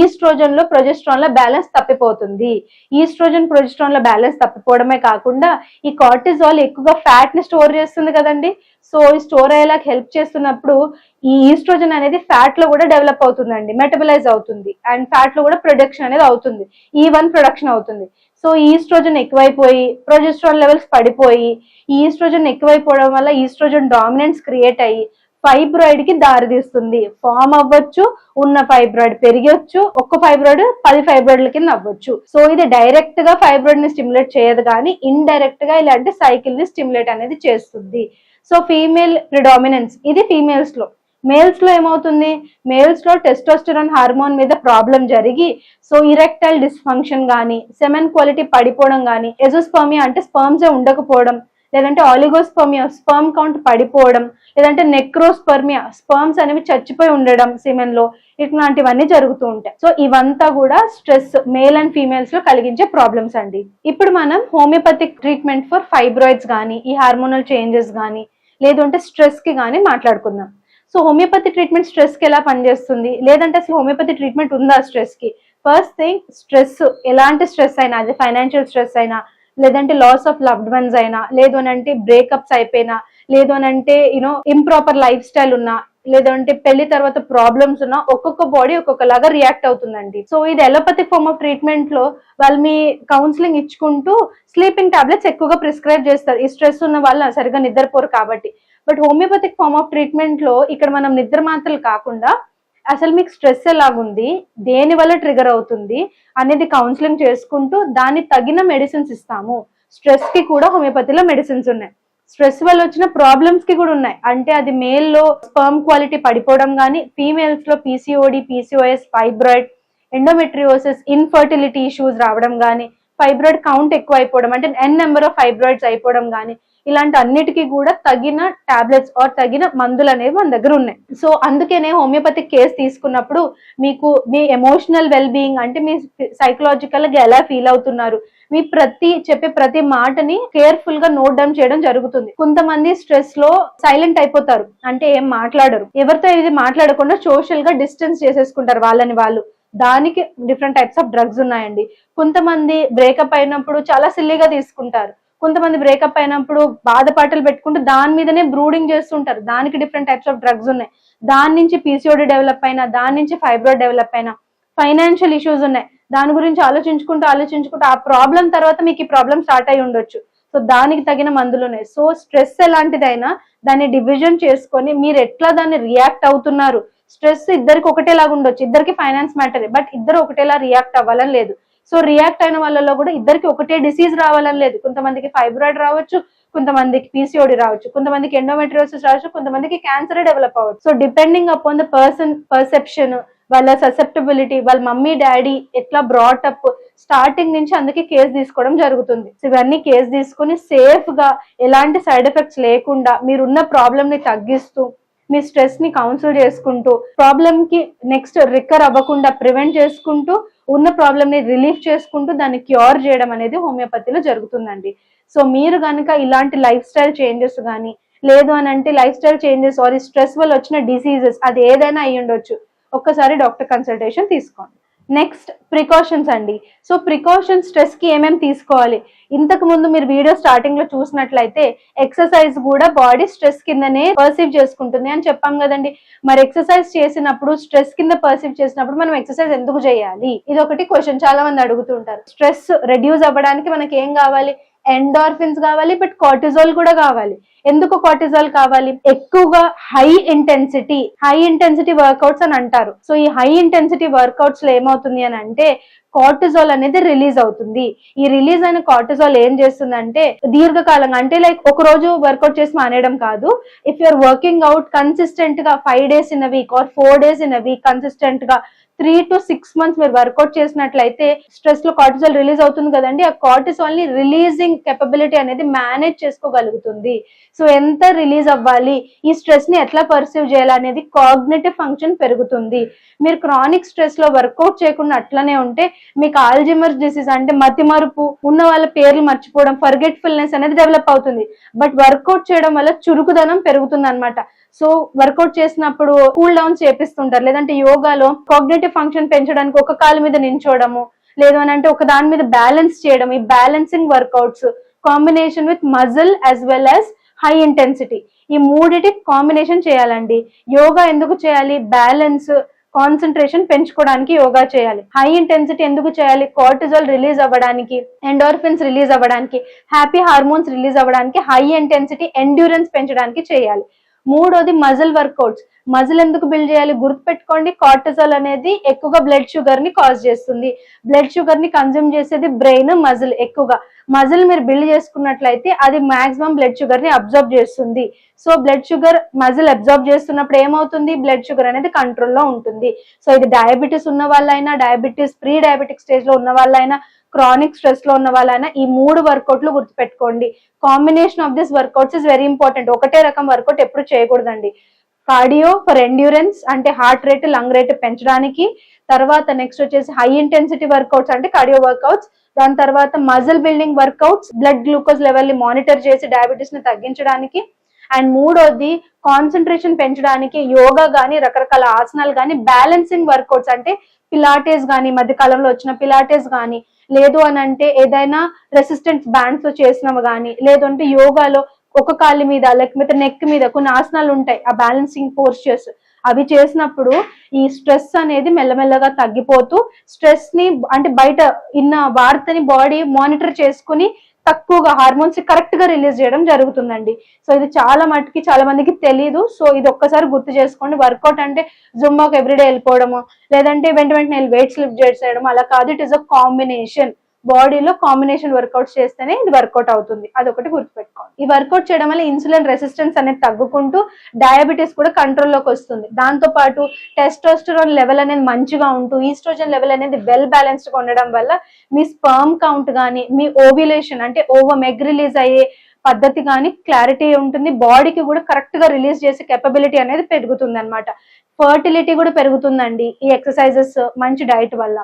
ఈస్ట్రోజన్లో ప్రొజెస్ట్రాన్లో బ్యాలెన్స్ తప్పిపోతుంది. ఈస్ట్రోజన్ ప్రొజెస్ట్రాన్లో బ్యాలెన్స్ తప్పిపోవడమే కాకుండా ఈ కార్టిజాల్ ఎక్కువగా ఫ్యాట్ని స్టోర్ చేస్తుంది కదండి. సో ఈ స్టోర్ అయ్యేలాగా హెల్ప్ చేస్తున్నప్పుడు ఈ ఈస్ట్రోజన్ అనేది ఫ్యాట్లో కూడా డెవలప్ అవుతుందండి మెటబలైజ్ అవుతుంది. అండ్ ఫ్యాట్లో కూడా ప్రొడక్షన్ అనేది అవుతుంది. E ఈ వన్ ప్రొడక్షన్ అవుతుంది. సో ఈస్ట్రోజన్ ఎక్కువైపోయి ప్రొజెస్ట్రాన్ లెవెల్స్ పడిపోయి ఈస్ట్రోజన్ ఎక్కువైపోవడం వల్ల ఈస్ట్రోజన్ డామినెన్స్ క్రియేట్ అయ్యి ఫైబ్రాయిడ్కి దారితీస్తుంది ఫామ్ అవ్వచ్చు ఉన్న ఫైబ్రాయిడ్ పెరిగొచ్చు ఒక్క ఫైబ్రాయిడ్ పది ఫైబ్రాయిడ్ల కింద అవ్వచ్చు. సో ఇది డైరెక్ట్గా ఫైబ్రాయిడ్ని స్టిమ్యులేట్ చేయదు కానీ ఇండైరెక్ట్గా ఇలాంటి సైకిల్ని స్టిమ్యులేట్ అనేది చేస్తుంది. సో ఫీమేల్ ప్రిడామినెన్స్ ఇది ఫీమేల్స్లో. మేల్స్లో ఏమవుతుంది? మేల్స్లో టెస్టోస్టెరాన్ హార్మోన్ మీద ప్రాబ్లం జరిగి సో ఇరెక్టైల్ డిస్ఫంక్షన్ కానీ సెమెన్ క్వాలిటీ పడిపోవడం కానీ ఎజోస్పర్మియా అంటే స్పర్మ్స్ ఉండకపోవడం లేదంటే ఆలిగోస్పర్మియా స్పర్మ్ కౌంట్ పడిపోవడం లేదంటే నెక్రోస్పర్మియా స్పర్మ్స్ అనేవి చచ్చిపోయి ఉండడం సిమెన్లో ఇట్లాంటివన్నీ జరుగుతూ ఉంటాయి. సో ఇవంతా కూడా స్ట్రెస్ మేల్ అండ్ ఫీమేల్స్లో కలిగించే ప్రాబ్లమ్స్ అండి. ఇప్పుడు మనం హోమియోపతిక్ ట్రీట్మెంట్ ఫర్ ఫైబ్రాయిడ్స్ కానీ ఈ హార్మోనల్ చేంజెస్ కానీ లేదంటే స్ట్రెస్కి స్ట్రెస్కి కానీ మాట్లాడుకుందాం. సో హోమియోపతి ట్రీట్మెంట్ స్ట్రెస్కి ఎలా పనిచేస్తుంది? లేదంటే అసలు హోమియోపతి ట్రీట్మెంట్ ఉందా స్ట్రెస్కి ఫస్ట్ థింగ్ స్ట్రెస్ ఎలాంటి స్ట్రెస్ అయినా అది ఫైనాన్షియల్ స్ట్రెస్ అయినా లేదంటే లాస్ ఆఫ్ లవ్డ్ వన్స్ అయినా లేదు అని అంటే బ్రేకప్స్ అయిపోయినా లేదు అని అంటే యూనో ఇంప్రాపర్ లైఫ్ స్టైల్ ఉన్నా లేదంటే పెళ్ళి తర్వాత ప్రాబ్లమ్స్ ఉన్నా ఒక్కొక్క బాడీ ఒక్కొక్కలాగా రియాక్ట్ అవుతుందండి. సో ఇది ఎలోపతిక్ ఫార్మ్ ఆఫ్ ట్రీట్మెంట్లో వాళ్ళు మీ కౌన్సిలింగ్ ఇచ్చుకుంటూ స్లీపింగ్ టాబ్లెట్స్ ఎక్కువగా ప్రిస్క్రైబ్ చేస్తారు. ఈ స్ట్రెస్ ఉన్న వాళ్ళు సరిగా నిద్రపోరు కాబట్టి. బట్ హోమియోపతిక్ ఫార్మ్ ఆఫ్ ట్రీట్మెంట్లో ఇక్కడ మనం నిద్ర మాత్రలు కాకుండా అసలు మీకు స్ట్రెస్ ఎలాగుంది? దేని వల్ల ట్రిగర్ అవుతుంది? అనేది కౌన్సిలింగ్ చేసుకుంటూ దానికి తగిన మెడిసిన్స్ ఇస్తాము. స్ట్రెస్కి కూడా హోమియోపతిలో మెడిసిన్స్ ఉన్నాయి. స్ట్రెస్ వల్ల వచ్చిన ప్రాబ్లమ్స్కి కూడా ఉన్నాయి. అంటే అది మేల్లో స్పర్మ్ క్వాలిటీ పడిపోవడం కానీ ఫీమేల్స్లో PCOD PCOS fibroid endometriosis infertility issues రావడం కానీ ఫైబ్రాయిడ్ కౌంట్ ఎక్కువ అయిపోవడం అంటే ఎన్ నెంబర్ ఆఫ్ ఫైబ్రాయిడ్స్ అయిపోవడం కానీ ఇలాంటి అన్నిటికీ కూడా తగిన టాబ్లెట్స్ ఆర్ తగిన మందులు అనేవి మన దగ్గర ఉన్నాయి. సో అందుకనే హోమియోపతిక్ కేస్ తీసుకున్నప్పుడు మీకు మీ ఎమోషనల్ వెల్ బీయింగ్ అంటే మీ సైకలాజికల్గా ఎలా ఫీల్ అవుతున్నారు? మీ ప్రతి చెప్పే ప్రతి మాటని కేర్ఫుల్గా నోట్ డౌన్ చేయడం జరుగుతుంది. కొంతమంది స్ట్రెస్లో సైలెంట్ అయిపోతారు. అంటే ఏం మాట్లాడరు. ఎవరితో ఇది మాట్లాడకుండా సోషల్గా డిస్టెన్స్ చేసేసుకుంటారు వాళ్ళని వాళ్ళు. దానికి డిఫరెంట్ టైప్స్ ఆఫ్ డ్రగ్స్ ఉన్నాయండి. కొంతమంది బ్రేకప్ అయినప్పుడు చాలా సిల్లీగా తీసుకుంటారు. కొంతమంది బ్రేకప్ అయినప్పుడు బాధపాటలు పెట్టుకుంటూ దాని మీదనే బ్రూడింగ్ చేస్తుంటారు. దానికి డిఫరెంట్ టైప్స్ ఆఫ్ డ్రగ్స్ ఉన్నాయి. దాని నుంచి పీసీఓడి డెవలప్ అయినా దాని నుంచి ఫైబ్రాయిడ్ డెవలప్ అయినా ఫైనాన్షియల్ ఇష్యూస్ ఉన్నాయి. దాని గురించి ఆలోచించుకుంటూ ఆలోచించుకుంటూ ఆ ప్రాబ్లం తర్వాత మీకు ఈ ప్రాబ్లం స్టార్ట్ అయి ఉండొచ్చు. సో దానికి తగిన మందులు ఉన్నాయి. సో స్ట్రెస్ ఎలాంటిదైనా దాన్ని డివిజన్ చేసుకొని మీరు ఎట్లా దాన్ని రియాక్ట్ అవుతున్నారు? స్ట్రెస్ ఇద్దరికి ఒకటేలాగా ఉండొచ్చు. ఇద్దరికి ఫైనాన్స్ మ్యాటరే బట్ ఇద్దరు ఒకటేలా రియాక్ట్ అవ్వాలని లేదు. సో రియాక్ట్ అయిన వాళ్ళలో కూడా ఇద్దరికి ఒకటే డిసీజ్ రావాలని లేదు. కొంతమందికి ఫైబ్రాయిడ్ రావచ్చు కొంతమందికి పీసీఓడి రావచ్చు కొంతమందికి ఎండోమెట్రియోసిస్ రావచ్చు కొంతమందికి క్యాన్సర్ డెవలప్ అవ్వచ్చు. So depending upon the person perception వాళ్ళ ససెప్టబిలిటీ వాళ్ళ మమ్మీ డాడీ ఎట్లా బ్రాటప్ స్టార్టింగ్ నుంచి అందుకే కేసు తీసుకోవడం జరుగుతుంది. సో ఇవన్నీ కేసు తీసుకుని సేఫ్గా ఎలాంటి సైడ్ ఎఫెక్ట్స్ లేకుండా మీరున్న ప్రాబ్లం ని తగ్గిస్తూ మీ స్ట్రెస్ని కౌన్సిల్ చేసుకుంటూ ప్రాబ్లం కి నెక్స్ట్ రికర్ అవ్వకుండా ప్రివెంట్ చేసుకుంటూ ఉన్న ప్రాబ్లమ్ని రిలీఫ్ చేసుకుంటూ దాన్ని క్యూర్ చేయడం అనేది హోమియోపతిలో జరుగుతుందండి. సో మీరు కనుక ఇలాంటి లైఫ్ స్టైల్ చేంజెస్ కానీ లేదు అని అంటే lifestyle changes or stress వల్ల వచ్చిన డిసీజెస్ అది ఏదైనా అయ్యి ఉండొచ్చు ఒక్కసారి డాక్టర్ కన్సల్టేషన్ తీసుకోండి. నెక్స్ట్ ప్రికాషన్స్ అండి. సో ప్రికాషన్స్ స్ట్రెస్కి ఏమేమి తీసుకోవాలి? ఇంతకు ముందు మీరు వీడియో స్టార్టింగ్లో చూసినట్లయితే ఎక్సర్సైజ్ కూడా బాడీ స్ట్రెస్ కిందనే పర్సీవ్ చేసుకుంటుంది అని చెప్పాం కదండి. మరి ఎక్సర్సైజ్ చేసినప్పుడు స్ట్రెస్ కింద పర్సీవ్ చేసినప్పుడు మనం ఎక్సర్సైజ్ ఎందుకు చేయాలి? ఇది ఒకటి క్వశ్చన్ చాలా మంది అడుగుతుంటారు. స్ట్రెస్ రెడ్యూస్ అవ్వడానికి మనకి ఏం కావాలి? ఎండార్ఫిన్స్ కావాలి బట్ కార్టిజాల్ కూడా కావాలి. ఎందుకు కార్టిజాల్ కావాలి? ఎక్కువగా high intensity high intensity workouts అని అంటారు. సో ఈ హై ఇంటెన్సిటీ వర్కౌట్స్లో ఏమవుతుంది అని అంటే కార్టిజాల్ అనేది రిలీజ్ అవుతుంది. ఈ రిలీజ్ అయిన కార్టిజాల్ ఏం చేస్తుందంటే దీర్ఘకాలంగా అంటే లైక్ ఒక రోజు వర్కౌట్ చేసి మానేయడం కాదు. ఇఫ్ యూఆర్ వర్కింగ్ అవుట్ కన్సిస్టెంట్గా five days in week or four days in week కన్సిస్టెంట్గా త్రీ టు సిక్స్ మంత్స్ మీరు వర్కౌట్ చేసినట్లయితే స్ట్రెస్లో కార్టిజాల్ రిలీజ్ అవుతుంది కదండి. ఆ కార్టిజాల్ని రిలీజింగ్ కెపబిలిటీ అనేది మేనేజ్ చేసుకోగలుగుతుంది. సో ఎంత రిలీజ్ అవ్వాలి ఈ స్ట్రెస్ని ఎట్లా పర్సీవ్ చేయాలి అనేది కాగ్నేటివ్ ఫంక్షన్ పెరుగుతుంది. మీరు క్రానిక్ స్ట్రెస్లో వర్కౌట్ చేయకుండా అట్లనే ఉంటే మీకు ఆల్జిమర్స్ డిసీజ్ అంటే మతి మరుపు ఉన్న వాళ్ళ పేర్లు మర్చిపోవడం ఫర్గెట్ఫుల్నెస్ అనేది డెవలప్ అవుతుంది. బట్ వర్కౌట్ చేయడం వల్ల చురుకుదనం పెరుగుతుంది అనమాట సో వర్కౌట్ చేసినప్పుడు కూల్ డౌన్ చేపిస్తుంటారు. లేదంటే యోగాలో కాగ్నేటివ్ ఫంక్షన్ పెంచడానికి ఒక కాలు మీద నించోడము లేదు అని అంటే ఒక దాని మీద బ్యాలెన్స్ చేయడం. ఈ balancing workouts combination with muscle as well as high intensity ఈ మూడిటి కాంబినేషన్ చేయాలండి. యోగా ఎందుకు చేయాలి? బ్యాలెన్స్ కాన్సన్ట్రేషన్ పెంచుకోవడానికి యోగా చేయాలి. హై ఇంటెన్సిటీ ఎందుకు చేయాలి? కార్టిజాల్ రిలీజ్ అవ్వడానికి ఎండోర్ఫిన్స్ రిలీజ్ అవ్వడానికి హ్యాపీ హార్మోన్స్ రిలీజ్ అవ్వడానికి హై ఇంటెన్సిటీ ఎండ్యూరెన్స్ పెంచడానికి చేయాలి. మూడోది మజిల్ వర్కౌట్స్. మజిల్ ఎందుకు బిల్డ్ చేయాలి? గుర్తుపెట్టుకోండి కార్టిజాల్ అనేది ఎక్కువగా బ్లడ్ షుగర్ని కాజ్ చేస్తుంది. బ్లడ్ షుగర్ని కన్జ్యూమ్ చేసేది బ్రెయిన్ మజిల్ ఎక్కువగా. మజిల్ మీరు బిల్డ్ చేసుకున్నట్లయితే అది మాక్సిమం బ్లడ్ షుగర్ని అబ్జర్వ్ చేస్తుంది. So blood sugar muscle absorb చేస్తున్నప్పుడు ఏమవుతుంది? బ్లడ్ షుగర్ అనేది కంట్రోల్లో ఉంటుంది. సో ఇది డయాబెటీస్ ఉన్న వాళ్ళైనా డయాబెటీస్ ప్రీ డయాబెటిక్ స్టేజ్లో ఉన్న వాళ్ళైనా క్రానిక్ స్ట్రెస్లో ఉన్న వాళ్ళైనా ఈ మూడు వర్కౌట్లు గుర్తుపెట్టుకోండి. Combination of this workouts is very important ఒకటే రకం వర్కౌట్ ఎప్పుడు చేయకూడదండి. కార్డియో ఫర్ ఎండ్యూరెన్స్ అంటే హార్ట్ రేట్ లంగ్ రేట్ పెంచడానికి. తర్వాత నెక్స్ట్ వచ్చేసి హై ఇంటెన్సిటీ వర్కౌట్స్ అంటే కార్డియో వర్కౌట్స్ దాని తర్వాత muscle building workouts blood glucose లెవెల్ని మానిటర్ చేసి డయాబెటీస్ని తగ్గించడానికి. అండ్ మూడోది కాన్సన్ట్రేషన్ పెంచడానికి యోగా కానీ రకరకాల ఆసనాలు కానీ బ్యాలెన్సింగ్ వర్కౌట్స్ అంటే పిలాటేస్ కానీ మధ్య కాలంలో వచ్చిన పిలాటేస్ కానీ లేదు అని అంటే ఏదైనా రెసిస్టెన్స్ బ్యాండ్స్ చేసినవి కానీ లేదు అంటే యోగాలో ఒక కాళ్ళ మీద లేకపోతే నెక్ మీద కొన్ని ఆసనాలు ఉంటాయి ఆ బ్యాలెన్సింగ్ పోస్చర్స్ అవి చేసినప్పుడు ఈ స్ట్రెస్ అనేది మెల్లమెల్లగా తగ్గిపోతూ స్ట్రెస్ని అంటే బయట ఇన్న వార్తని బాడీ మానిటర్ చేసుకుని తక్కువగా హార్మోన్స్ కరెక్ట్గా రిలీజ్ చేయడం జరుగుతుందండి. సో ఇది చాలా మటుకి చాలా మందికి తెలియదు సో ఇది ఒక్కసారి గుర్తు చేసుకోండి. వర్కౌట్ అంటే జుంబాకి ఎవ్రీడే వెళ్ళిపోవడము లేదంటే వెంట వెంటనే వెయిట్స్ లిఫ్ట్ చేయడం అలా కాదు. ఇట్ ఇస్ అ కాంబినేషన్ బాడీలో కాంబినేషన్ వర్కౌట్స్ చేస్తేనే ఇది వర్కౌట్ అవుతుంది. అదొకటి గుర్తుపెట్టుకోండి. ఈ వర్కౌట్ చేయడం వల్ల ఇన్సులిన్ రెసిస్టెన్స్ అనేది తగ్గుకుంటూ డయాబెటీస్ కూడా కంట్రోల్లోకి వస్తుంది. దాంతో పాటు టెస్టోస్టెరాన్ లెవెల్ అనేది మంచిగా ఉంటూ ఈస్ట్రోజన్ లెవెల్ అనేది వెల్ బ్యాలెన్స్డ్గా ఉండడం వల్ల మీ స్పర్మ్ కౌంట్ కానీ మీ ఓవ్యులేషన్ అంటే ఓవర్ మెగ్ రిలీజ్ అయ్యే పద్ధతి కానీ క్లారిటీ ఉంటుంది. బాడీకి కూడా కరెక్ట్గా రిలీజ్ చేసే కెపబిలిటీ అనేది పెరుగుతుంది అనమాట ఫర్టిలిటీ కూడా పెరుగుతుందండి ఈ ఎక్సర్సైజెస్ మంచి డైట్ వల్ల.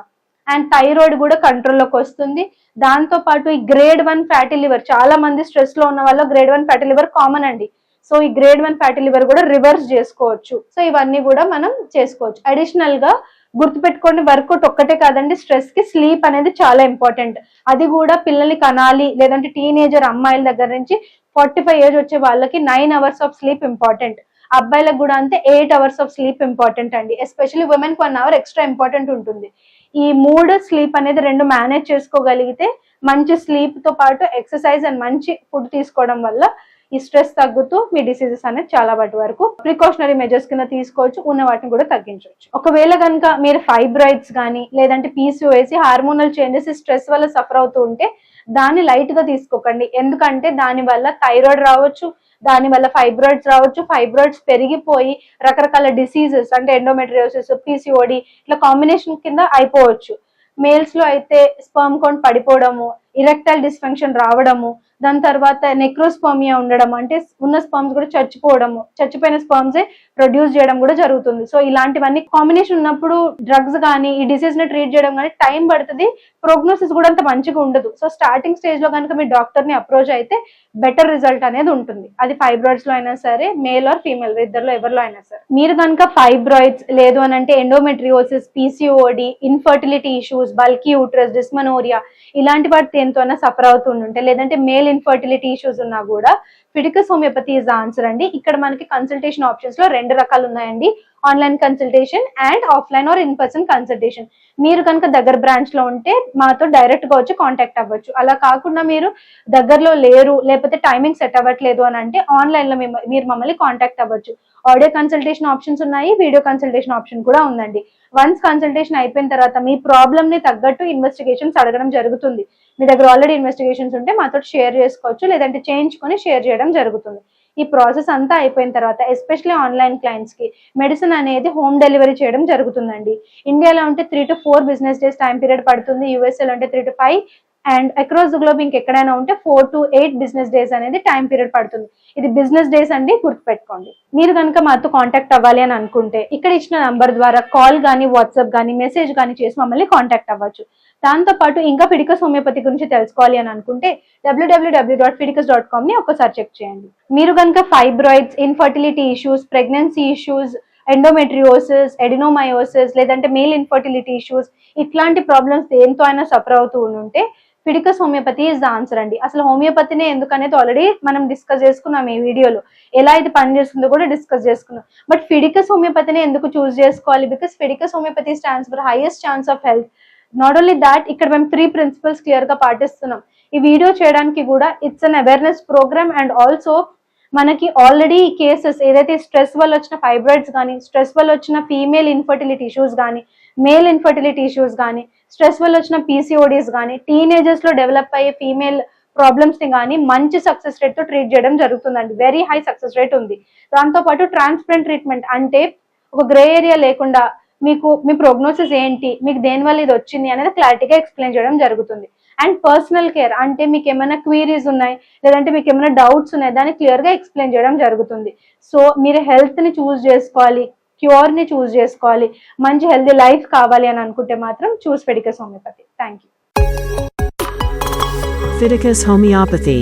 అండ్ థైరాయిడ్ కూడా కంట్రోల్లోకి వస్తుంది. దాంతో పాటు ఈ గ్రేడ్ వన్ ఫ్యాటీ లివర్ చాలా మంది స్ట్రెస్లో ఉన్న వాళ్ళ grade one fatty liver common అండి. సో ఈ గ్రేడ్ వన్ ఫ్యాటీ లివర్ కూడా రివర్స్ చేసుకోవచ్చు. సో ఇవన్నీ కూడా మనం చేసుకోవచ్చు. అడిషనల్గా గుర్తుపెట్టుకోండి వర్కౌట్ ఒక్కటే కాదండి స్ట్రెస్కి స్లీప్ అనేది చాలా ఇంపార్టెంట్ అది కూడా పిల్లల్ని కనాలి లేదంటే టీనేజర్ అమ్మాయిల దగ్గర నుంచి ఫార్టీ ఫైవ్ ఏజ్ వచ్చే వాళ్ళకి nine hours of sleep important అబ్బాయిలకు కూడా అంతే eight hours of sleep important అండి. Especially women one hour extra important ఉంటుంది. ఈ మూడు స్లీప్ అనేది రెండు మేనేజ్ చేసుకోగలిగితే మంచి స్లీప్తో పాటు ఎక్సర్సైజ్ అండ్ మంచి ఫుడ్ తీసుకోవడం వల్ల ఈ స్ట్రెస్ తగ్గుతూ మీ డిసీజెస్ అనేది చాలా వాటి వరకు ప్రికాషనరీ మెజర్స్ కింద తీసుకోవచ్చు ఉన్న వాటిని కూడా తగ్గించవచ్చు. ఒకవేళ కనుక మీరు ఫైబ్రాయిడ్స్ కానీ లేదంటే పీసీఓఎస్ హార్మోనల్ చేంజెస్ స్ట్రెస్ వల్ల సఫర్ అవుతూ ఉంటే దాన్ని లైట్గా తీసుకోకండి. ఎందుకంటే దాని వల్ల థైరాయిడ్ రావచ్చు దాని వల్ల ఫైబ్రాయిడ్స్ రావచ్చు. ఫైబ్రాయిడ్స్ పెరిగిపోయి రకరకాల డిసీజెస్ అంటే ఎండోమెట్రియోసిస్ పీసీఓడి ఇట్లా కాంబినేషన్ కింద అయిపోవచ్చు. మేల్స్లో అయితే స్పర్మ్ కౌంట్ పడిపోవడము ఇరెక్టైల్ డిస్ఫంక్షన్ రావడము దాని తర్వాత నెక్రోస్పర్మియా ఉండడం అంటే ఉన్న స్పర్మ్స్ కూడా చచ్చిపోవడము చచ్చిపోయిన స్పర్మ్సే ప్రొడ్యూస్ చేయడం కూడా జరుగుతుంది. సో ఇలాంటివన్నీ కాంబినేషన్ ఉన్నప్పుడు డ్రగ్స్ కానీ ఈ డిసీజ్ని ట్రీట్ చేయడం కానీ టైం పడుతుంది. ప్రోగ్నోసిస్ కూడా అంత మంచిగా ఉండదు. సో స్టార్టింగ్ స్టేజ్లో కనుక మీ డాక్టర్ని అప్రోచ్ అయితే బెటర్ రిజల్ట్ అనేది ఉంటుంది. అది ఫైబ్రాయిడ్స్లో అయినా సరే మేల్ ఆర్ ఫీమేల్ ఇద్దరులో ఎవరిలో అయినా సరే. మీరు కనుక ఫైబ్రాయిడ్స్ లేదు అని అంటే endometriosis PCOD infertility issues bulky uterus dysmenorrhoea ఇలాంటి వాటి దేనితోనే సఫర్ అవుతుంటుంటే లేదంటే మేల్ ఇన్ఫర్టిలిటీ ఇష్యూస్ ఉన్నా కూడా ఫిడికస్ హోమియోపతి ఇస్ ఆన్సర్ అండి. ఇక్కడ మనకి కన్సల్టేషన్ ఆప్షన్స్లో రెండు రకాలు ఉన్నాయండి. Online consultation and offline or in person consultation మీరు కనుక దగ్గర బ్రాంచ్లో ఉంటే మాతో డైరెక్ట్గా వచ్చి కాంటాక్ట్ అవ్వచ్చు. అలా కాకుండా మీరు దగ్గరలో లేరు లేకపోతే టైమింగ్ సెట్ అవ్వట్లేదు అని అంటే ఆన్లైన్లో మీరు మమ్మల్ని కాంటాక్ట్ అవ్వచ్చు. ఆడియో కన్సల్టేషన్ ఆప్షన్స్ ఉన్నాయి వీడియో కన్సల్టేషన్ ఆప్షన్ కూడా ఉందండి. వన్స్ కన్సల్టేషన్ అయిపోయిన తర్వాత మీ ప్రాబ్లమ్ని తగ్గట్టు ఇన్వెస్టిగేషన్స్ అడగడం జరుగుతుంది. మీ దగ్గర ఆల్రెడీ ఇన్వెస్టిగేషన్స్ ఉంటే మాతో షేర్ చేసుకోవచ్చు లేదంటే చేయించుకొని షేర్ చేయడం జరుగుతుంది. ఈ ప్రాసెస్ అంతా అయిపోయిన తర్వాత ఎస్పెషల్లీ ఆన్లైన్ క్లయింట్స్కి మెడిసిన్ అనేది హోమ్ డెలివరీ చేయడం జరుగుతుందండి. ఇండియాలో ఉంటే three to four business days time period పడుతుంది. యూఎస్ఏలో ఉంటే three to five and across the globe ఇంకెక్కడైనా ఉంటే four to eight business days అనేది టైం పీరియడ్ పడుతుంది. ఇది బిజినెస్ డేస్ అండి గుర్తుపెట్టుకోండి. మీరు కనుక మాతో కాంటాక్ట్ అవ్వాలి అని అనుకుంటే ఇక్కడ ఇచ్చిన నంబర్ ద్వారా కాల్ కానీ వాట్సాప్ కానీ మెసేజ్ కానీ చేసి మమ్మల్ని కాంటాక్ట్ అవ్వచ్చు. దాంతో పాటు ఇంకా ఫిడికస్ హోమియోపతి గురించి తెలుసుకోవాలి అని అనుకుంటే W W W dot Fidicus dot కామ్ని ఒకసారి చెక్ చేయండి. మీరు కనుక fibroids infertility issues pregnancy issues endometriosis adenomyosis లేదంటే మేల్ ఇన్ఫర్టిలిటీ ఇష్యూస్ ఇట్లాంటి ప్రాబ్లమ్స్ దేంతో అయినా సఫర్ అవుతూ ఉంటే Fidicus homeopathy is the answer అండి. అసలు హోమియోపతినే ఎందుకనేది ఆల్రెడీ మనం డిస్కస్ చేసుకున్నాం ఈ వీడియోలో ఎలా ఇది పనిచేస్తుందో కూడా డిస్కస్ చేసుకున్నాం. బట్ ఫిడికస్ హోమియోపతిని ఎందుకు చూస్ చేసుకోవాలి? Because Fiticus homeopathy stands for highest chance of health not only that ఇక్కడ మేము త్రీ ప్రిన్సిపల్స్ క్లియర్గా పాటిస్తున్నాం. ఈ వీడియో చేయడానికి కూడా it's an awareness programme and also మనకి ఆల్రెడీ కేసెస్ ఏదైతే స్ట్రెస్ వల్ల వచ్చిన ఫైబ్రాయిడ్స్ కానీ స్ట్రెస్ వల్ల వచ్చిన ఫీమేల్ ఇన్ఫర్టిలిటీ ఇష్యూస్ కానీ మేల్ ఇన్ఫర్టిలిటీ ఇష్యూస్ కానీ స్ట్రెస్ వల్ల వచ్చిన పీసీఓడీస్ కానీ టీనేజర్స్లో డెవలప్ అయ్యే ఫీమేల్ ప్రాబ్లమ్స్ని కానీ మంచి సక్సెస్ రేట్తో ట్రీట్ చేయడం జరుగుతుందండి. వెరీ హై సక్సెస్ రేట్ ఉంది. దాంతో పాటు ట్రాన్స్పరెంట్ ట్రీట్మెంట్ అంటే ఒక గ్రే ఏరియా లేకుండా మీకు మీ ప్రోగ్నోసిస్ ఏంటి మీకు దేని వల్ల ఇది వచ్చింది అనేది క్లారిటీగా ఎక్స్ప్లెయిన్ చేయడం జరుగుతుంది. అండ్ పర్సనల్ కేర్ అంటే మీకు ఏమైనా క్వీరీస్ ఉన్నాయి లేదంటే మీకు ఏమైనా డౌట్స్ ఉన్నాయి దాన్ని క్లియర్గా ఎక్స్ప్లెయిన్ చేయడం జరుగుతుంది. సో మీరు హెల్త్ని చూస్ చేసుకోవాలి క్యూర్ని చూస్ చేసుకోవాలి మంచి హెల్దీ లైఫ్ కావాలి అని అనుకుంటే మాత్రం choose Fiticus homeopathy thank you Fiticus Homeopathy